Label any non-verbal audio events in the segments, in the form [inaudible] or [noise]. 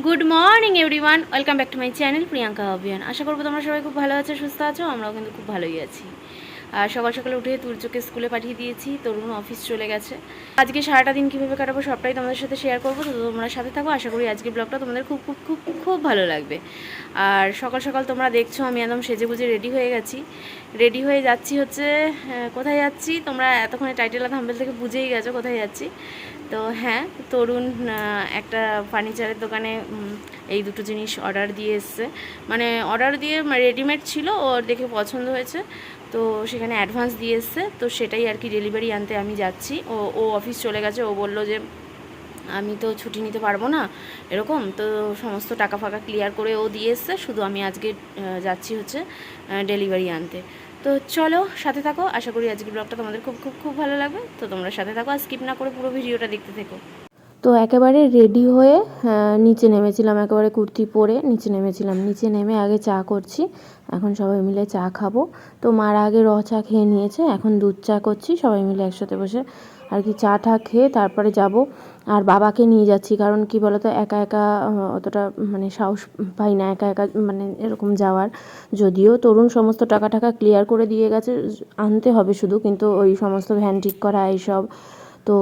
Good morning everyone welcome back to my channel Priyanka অভিয়ান আশা করব তোমরা সবাই খুব ভালো আছো, সুস্থ আছো, আমরাও কিন্তু খুব ভালোই আছি। সকাল সকালে উঠে তুর্যকে স্কুলে পাঠিয়ে দিয়েছি। তরুণ অফিস চলে গেছে। আজকে সারাটা দিন কীভাবে কাটাবো সবটাই তোমাদের সাথে শেয়ার করব। তো তোমরা সাথে থাকো। আশা করি আজকে ব্লগটা তোমাদের খুব খুব খুব খুব ভালো লাগবে। আর সকাল সকাল তোমরা দেখছ, আমি একদম সেজে গুজে রেডি হয়ে গেছি। রেডি হয়ে যাচ্ছি হচ্ছে কোথায় যাচ্ছি? তোমরা এতক্ষণে টাইটেল থাম্বেল থেকে বুঝেই গেছো কোথায় যাচ্ছি। তো হ্যাঁ তরুণ একটা ফার্নিচারের দোকানে এই দুটো জিনিস অর্ডার দিয়ে এসছে। মানে অর্ডার দিয়ে রেডিমেড ছিল ওর দেখে পছন্দ হয়েছে। তো সেখানে অ্যাডভান্স দিয়ে এসছে তো সেটাই আর কি ডেলিভারি আনতে আমি যাচ্ছি। ও ও অফিস চলে গেছে, ও বলল যে, আমি তো ছুটি নিতে পারব না। এরকম, তো সমস্ত টাকা ফাঁকা ক্লিয়ার করে ও দিয়ে এসছে শুধু আমি আজকে যাচ্ছি হচ্ছে ডেলিভারি আনতে। তো চলো, সাথে থাকো, আশা করি আজকের ব্লগটা তোমাদের খুব খুব খুব ভালো লাগবে। তো তোমরা সাথে থাকো আর স্কিপ না করে পুরো ভিডিওটা দেখতে থেকো। তো একেবারে রেডি হয়ে নিচে নেমেছিলাম, একেবারে কুর্তি পরে নিচে নেমেছিলাম। নিচে নেমে আগে চা করছি, এখন সবাই মিলে চা খাব। তো মারা আগে র চা খেয়ে নিয়েছে, এখন দুধ চা করছি, সবাই মিলে একসাথে বসে আর কি চা টা খেয়ে তারপরে যাব আর বাবাকে নিয়ে যাচ্ছি, কারণ কি বলতো, একা একা অতটা মানে সাহস পাই না একা একা মানে এরকম যাওয়ার। যদিও তরুণ সমস্ত টাকা টাকা ক্লিয়ার করে দিয়ে গেছে, আনতে হবে শুধু, কিন্তু ওই সমস্ত ভ্যান ঠিক করা, এইসব তো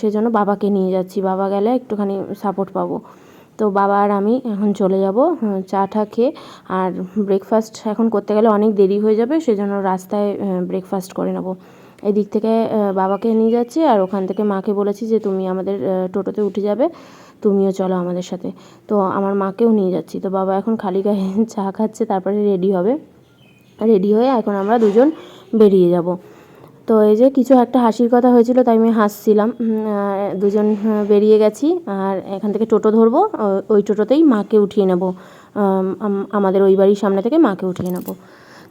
সেজন্য বাবাকে নিয়ে যাচ্ছি। বাবা গেলে একটুখানি সাপোর্ট পাবো। তো বাবা আর আমি এখন চলে যাব চা টা খেয়ে। আর ব্রেকফাস্ট এখন করতে গেলে অনেক দেরি হয়ে যাবে, সেজন্য রাস্তায় ব্রেকফাস্ট করে নেব। এদিক থেকে বাবাকে নিয়ে যাচ্ছি আর ওখান থেকে মাকে বলেছি যে, তুমি আমাদের টোটোতে উঠে যাবে, তুমিও চলো আমাদের সাথে। তো আমার মাকেও নিয়ে যাচ্ছি। তো বাবা এখন খালি গায়ে [laughs] চা খাচ্ছে, তারপরে রেডি হবে। রেডি হয়ে এখন আমরা দুজন বেরিয়ে যাব। তো এই যে কিছু একটা হাসির কথা হয়েছিল তাই আমি হাসছিলাম। দুজন বেরিয়ে গেছি আর এখান থেকে টোটো ধরবো। ওই টোটোতেই মাকে উঠিয়ে নেব। আম, আম- আমাদের ওই বাড়ির সামনে থেকে মাকে উঠিয়ে নেব।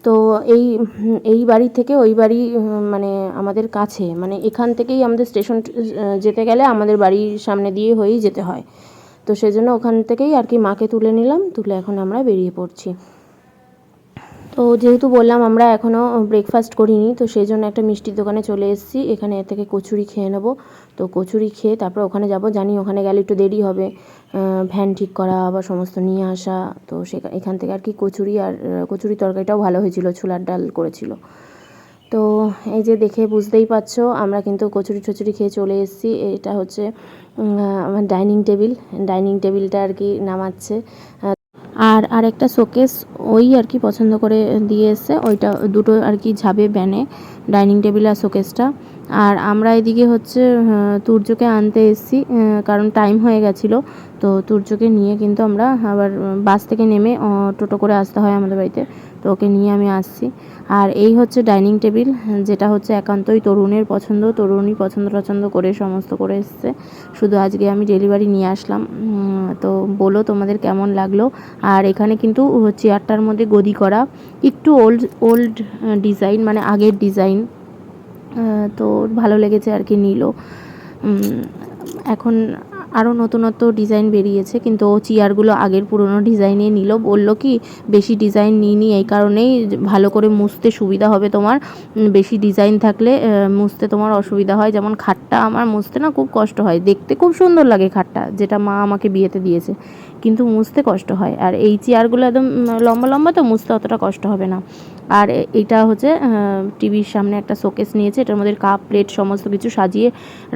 তো এই এই বাড়ি থেকে ওই বাড়ি মানে আমাদের কাছে মানে এখান থেকেই আমাদের স্টেশন যেতে গেলে আমাদের বাড়ির সামনে দিয়ে হয়েই যেতে হয়। তো সেজন্য ওখান থেকেই আর কি মাকে তুলে নিলাম। তুলে এখন আমরা বেরিয়ে পড়ছি। তো যেহেতু বললাম আমরা এখনও ব্রেকফাস্ট করিনি, তো সেই জন্য একটা মিষ্টির দোকানে চলে এসেছি। এখানে এর থেকে কচুরি খেয়ে নেব। তো কচুরি খেয়ে তারপর ওখানে যাব। জানি ওখানে গেলে একটু দেরি হবে ভ্যান ঠিক করা আবার সমস্ত নিয়ে আসা। তো সেখান এখান থেকে আর কি কচুরি আর কচুরি তরকারিটাও ভালো হয়েছিল, ছোলার ডাল করেছিল। তো এই যে দেখে বুঝতেই পারছ, আমরা কিন্তু কচুরি টচুরি খেয়ে চলে এসেছি। এটা হচ্ছে আমার ডাইনিং টেবিল। ডাইনিং টেবিলটা আর কি নামাচ্ছে। আর আরেকটা শোকেস ওই আর কি পছন্দ করে দিয়ে এসছে ওইটা দুটো আর কি ঝাবে ব্যানে ডাইনিং টেবিল আর শোকেসটা। আর আমরা এদিকে হচ্ছে তুর্যকে আনতে এসেছি কারণ টাইম হয়ে গেছিল। তো তুর্যকে নিয়ে কিন্তু আমরা আবার বাস থেকে নেমে টোটো করে আসতে হয় আমাদের বাড়িতে। তো ওকে নিয়ে আমি আসছি। আর এই হচ্ছে ডাইনিং টেবিল, যেটা হচ্ছে একান্তই তরুণের পছন্দ। তরুণই পছন্দ পছন্দ করে সমস্ত করে এসছে। শুধু আজকে আমি ডেলিভারি নিয়ে আসলাম। তো বলো তোমাদের কেমন লাগল? আর এখানে কিন্তু চেয়ারটার মধ্যে গদি করা, একটু ওল্ড ওল্ড ডিজাইন মানে আগের ডিজাইন তো ভালো লেগেছে আর কি নিল। এখন আরও নতুনত্ব ডিজাইন বেরিয়েছে, কিন্তু ও চেয়ারগুলো আগের পুরনো ডিজাইনে নিল। বলল কি, বেশি ডিজাইন নিইনি, এই কারণেই ভালো করে মুছতে সুবিধা হবে তোমার। বেশি ডিজাইন থাকলে মুছতে তোমার অসুবিধা হয়। যেমন খাটটা আমার মুছতে না খুব কষ্ট হয়। দেখতে খুব সুন্দর লাগে খাটটা, যেটা মা আমাকে বিয়েতে দিয়েছে। কিন্তু মুছতে কষ্ট হয়। আর এই চেয়ারগুলো একদম লম্বা লম্বা তো মুছতে অতটা কষ্ট হবে না। আর এটা হচ্ছে টিভির সামনে একটা শোকেস নিয়েছে। এটার মধ্যে কাপ, প্লেট, সমস্ত কিছু সাজিয়ে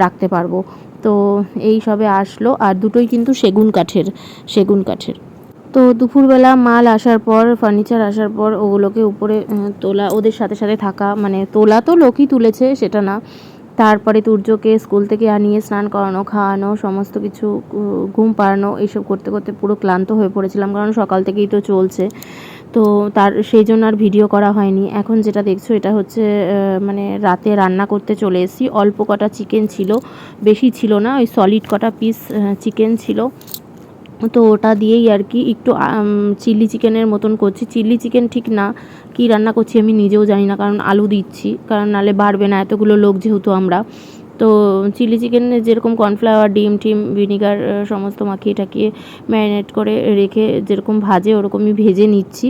রাখতে পারব। তো এই সবে আসলো আর দুটোই কিন্তু সেগুন কাঠের সেগুন কাঠের। তো দুপুরবেলা মাল আসার পর ফার্নিচার আসার পর ওগুলোকে উপরে তোলা, ওদের সাথে সাথে থাকা মানে তোলা তো লোকই তুলেছে, সেটা না। তারপরে তুর্যকে স্কুল থেকে আনিয়ে স্নান করানো, খাওয়ানো, সমস্ত কিছু ঘুম পাড়ানো, এইসব করতে করতে পুরো ক্লান্ত হয়ে পড়েছিলাম, কারণ সকাল থেকেই তো চলছে। তো তার, সেই জন্য আর ভিডিও করা হয়নি। এখন যেটা দেখছ, এটা হচ্ছে মানে রাতে রান্না করতে চলে এসেছি। অল্প কটা চিকেন ছিল, বেশি ছিল না, ওই সলিড কটা পিস চিকেন ছিল। তো ওটা দিয়েই আর কি একটু চিলি চিকেনের মতন করছি। চিলি চিকেন ঠিক না, কি রান্না করছি আমি নিজেও জানি না, কারণ আলু দিচ্ছি, কারণ নালে বাড়বে না এতগুলো লোক যেহেতু আমরা। তো চিলি চিকেনে যেরকম কর্নফ্লাওয়ার, ডিম টিম, ভিনিগার সমস্ত মাখিয়ে টাকিয়ে ম্যারিনেট করে রেখে যেরকম ভাজে ওরকমই ভেজে নিচ্ছি।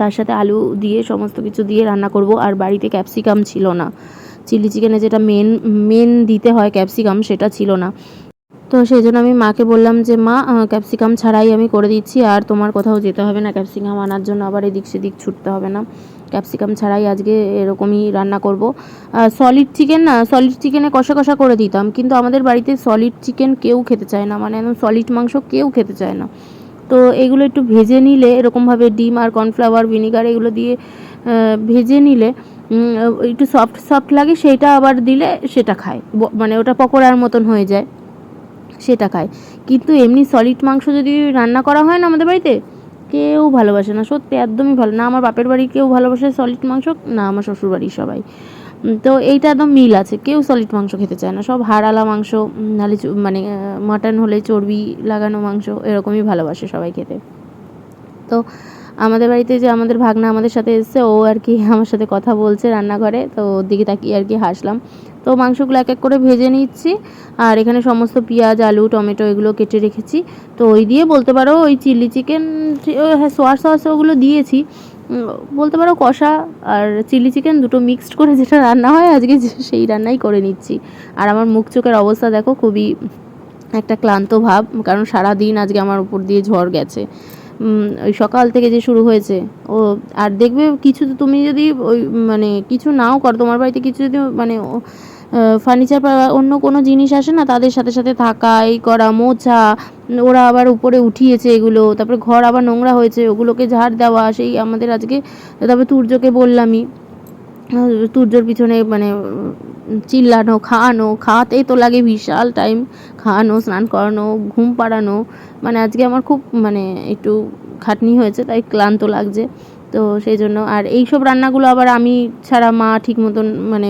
তার সাথে আলু দিয়ে সমস্ত কিছু দিয়ে রান্না করব। আর বাড়িতে ক্যাপসিকাম ছিল না। চিলি চিকেনে যেটা মেন মেন দিতে হয় ক্যাপসিকাম সেটা ছিল না। তো সেই জন্য আমি মাকে বললাম যে, মা ক্যাপসিকাম ছাড়াই আমি করে দিচ্ছি। আর তোমার কোথাও যেতে হবে না। ক্যাপসিকাম আনার জন্য আবার এদিক সেদিক ছুটতে হবে না। ক্যাপসিকাম ছাড়াই আজকে এরকমই রান্না করব। সলিড চিকেন না সলিড চিকেনে কষা কষা করে দিতাম, কিন্তু আমাদের বাড়িতে সলিড চিকেন কেউ খেতে চায় না মানে একদম সলিড মাংস কেউ খেতে চায় না। তো এগুলো একটু ভেজে নিলে, এরকমভাবে ডিম আর কর্নফ্লাওয়ার ভিনিগার এগুলো দিয়ে ভেজে নিলে একটু সফট সফট লাগে, সেটা আবার দিলে সেটা খায়। মানে ওটা পকোড়ার মতন হয়ে যায়, সেটা খায়। কিন্তু এমনি সলিড মাংস যদি রান্না করা হয় না আমাদের বাড়িতে কেউ ভালোবাসে না, সত্যি একদমই ভালো না। আমার বাপের বাড়ি কেউ ভালোবাসে সলিড মাংস, না আমার শ্বশুর বাড়ির সবাই। তো এইটা একদম মিল আছে, কেউ সলিড মাংস খেতে চায় না। সব হাড়ালা মাংস নাহলে মানে মাটন হলে চর্বি লাগানো মাংস, এরকমই ভালোবাসে সবাই খেতে। তো আমাদের বাড়িতে যে আমাদের ভাগনা আমাদের সাথে এসছে, ও আর কি আমার সাথে কথা বলছে রান্নাঘরে, তো ওর দিকে তাকিয়ে আর কি হাসলাম। তো মাংসগুলো এক এক করে ভেজে নিচ্ছি। আর এখানে সমস্ত পেঁয়াজ, আলু, টমেটো এগুলো কেটে রেখেছি। তো ওই দিয়ে বলতে পারো ওই চিলি চিকেন হ্যাঁ সোয়া সস ওগুলো দিয়েছি। বলতে পারো কষা আর চিলি চিকেন দুটো মিক্সড করে যেটা রান্না হয় আজকে সেই রান্নাই করে নিচ্ছি। আর আমার মুখ চোখের অবস্থা দেখো খুবই একটা ক্লান্ত ভাব, কারণ সারা দিন আজকে আমার উপর দিয়ে ঝড় গেছে। ওই সকাল থেকে যে শুরু হয়েছে, ও, আর দেখবে কিছু তুমি যদি ওই মানে কিছু নাও করো, তোমার বাড়িতে কিছু যদি মানে ফার্নিচার বা অন্য কোনো জিনিস আসে না, তাদের সাথে সাথে থাকা, এই করা, মোছা, ওরা আবার উপরে উঠিয়েছে এগুলো, তারপরে ঘর আবার নোংরা হয়েছে, ওগুলোকে ঝাড় দেওয়া, সেই আমাদের আজকে, তারপরে তুর্যকে বললামই তুর্যর পিছনে মানে চিল্লানো, খাওয়ানো, খাওয়াতেই তো লাগে বিশাল টাইম খাওয়ানো, স্নান করানো, ঘুম পাড়ানো। মানে আজকে আমার খুব মানে একটু খাটনি হয়েছে, তাই ক্লান্ত লাগছে। তো সেই জন্য আর এই সব রান্নাগুলো আবার আমি ছাড়া মা ঠিক মতন মানে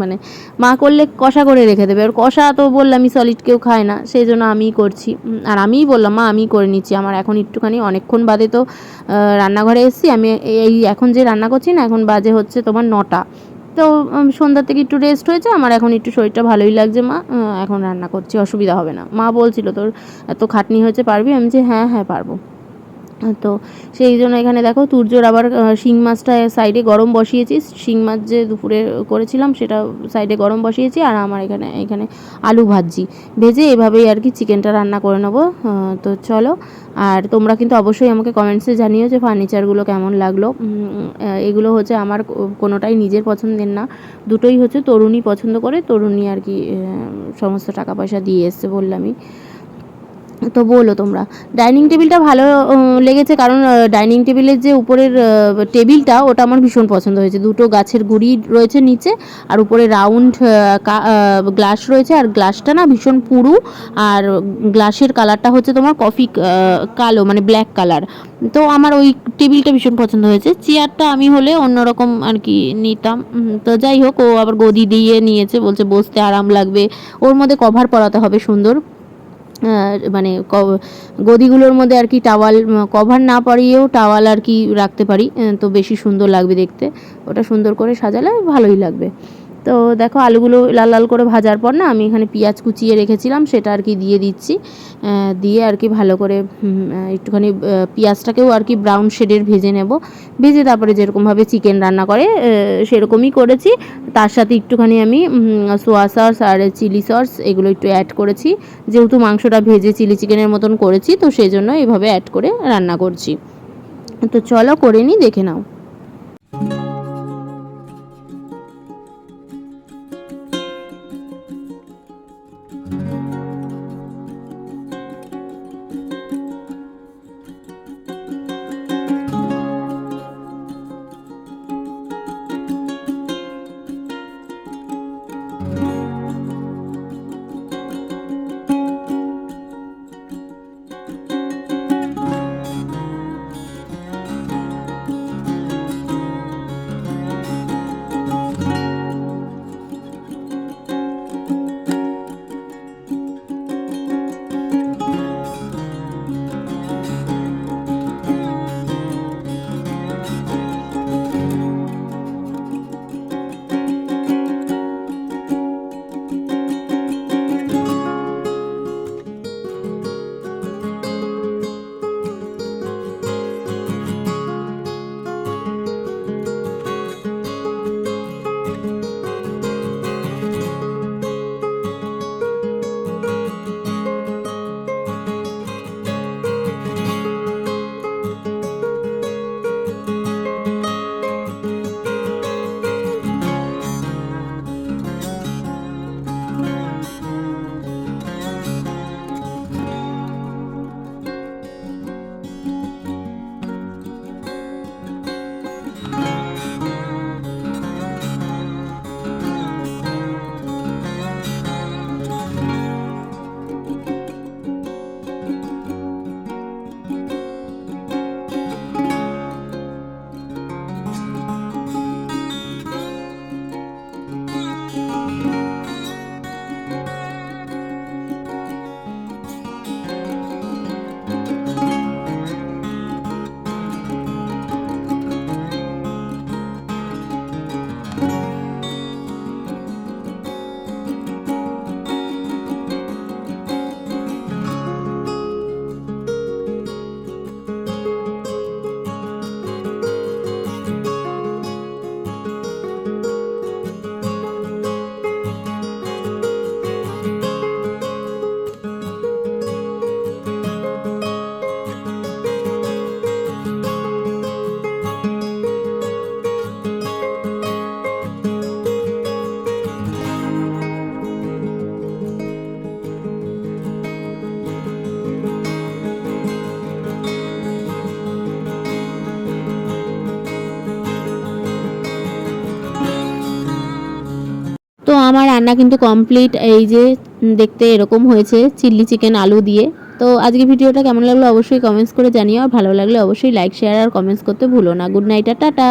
মানে মা করলে কষা করে রেখে দেবে। আর কষা তো বললামই সলিড কেউ খায় না, সেই জন্য আমিই করছি। আর আমিই বললাম, মা আমিই করে নিচ্ছি। আমার এখন একটুখানি অনেকক্ষণ বাদে তো রান্নাঘরে এসেছি। আমি এই এখন যে রান্না করছি না, এখন বাজে হচ্ছে তোমার নটা। তো সন্ধ্যা থেকে একটু রেস্ট হয়েছে, আমার এখন একটু শরীরটা ভালোই লাগছে মা। এখন রান্না করছি, অসুবিধা হবে না। মা বলছিল, তোর এত খাটনি হয়েছে, পারবি? আমি যে হ্যাঁ হ্যাঁ পারব। তো সেই জন্য এখানে দেখো তুর্যর আবার শিং মাছটা সাইডে গরম বসিয়েছি। শিং মাছ যে দুপুরে করেছিলাম সেটা সাইডে গরম বসিয়েছি আর আমার এখানে এখানে আলু ভাজি। ভেজে এভাবেই আর কি চিকেনটা রান্না করে নেব। তো চলো, আর তোমরা কিন্তু অবশ্যই আমাকে কমেন্টসে জানিও যে ফার্নিচারগুলো কেমন লাগল। এগুলো হচ্ছে আমার কোনোটাই নিজের পছন্দের না। দুটোই হচ্ছে তরুণী পছন্দ করে। তরুণী আর কি সমস্ত টাকা পয়সা দিয়ে এসছে বললামই তো বলো তোমরা। ডাইনিং টেবিলটা ভালো লেগেছে কারণ ডাইনিং টেবিলের যে উপরের টেবিলটা, ওটা আমার ভীষণ পছন্দ হয়েছে। দুটো গাছের গুড়ি রয়েছে নিচে আর উপরে রাউন্ড গ্লাস রয়েছে আর গ্লাসটা না ভীষণ পুরু আর গ্লাসের কালারটা হচ্ছে তোমার কফি কালো মানে ব্ল্যাক কালার। তো আমার ওই টেবিলটা ভীষণ পছন্দ হয়েছে। চেয়ারটা আমি হলে অন্যরকম আর কি নিতাম। তো যাই হোক, ও আবার গদি দিয়ে নিয়েছে, বলছে বসতে আরাম লাগবে। ওর মধ্যে কভার পরাতে হবে সুন্দর। মানে গদিগুলোর মধ্যে আর কি টাওয়াল কভার না পরিয়েও টাওয়াল আর কি রাখতে পারি তো বেশি সুন্দর লাগবে দেখতে। ওটা সুন্দর করে সাজালে ভালোই লাগবে। তো দেখো আলুগুলো লাল লাল করে ভাজার পর না আমি এখানে পেঁয়াজ কুচিয়ে রেখেছিলাম, সেটা আর কি দিয়ে দিচ্ছি। দিয়ে আর কি ভালো করে একটুখানি পেঁয়াজটাকেও আর কি ব্রাউন শেডের ভেজে নেব। ভেজে তারপরে যেরকমভাবে চিকেন রান্না করে সেরকমই করেছি। তার সাথে একটুখানি আমি সোয়া সস আর চিলি সস এগুলো একটু অ্যাড করেছি। যেহেতু মাংসটা ভেজে চিলি চিকেনের মতন করেছি, তো সেই জন্য এইভাবে অ্যাড করে রান্না করছি। তো চলো করে নিই, দেখে নাও। আমার রান্না কিন্তু কমপ্লিট এই যে দেখতে এরকম হয়েছে চিলি চিকেন আলু দিয়ে। তো আজকে ভিডিওটা কেমন লাগল অবশ্যই কমেন্টস করে জানিও, আর ভালো লাগলে অবশ্যই লাইক শেয়ার আর কমেন্টস করতে ভুলো না। গুড নাইট আর টাটা।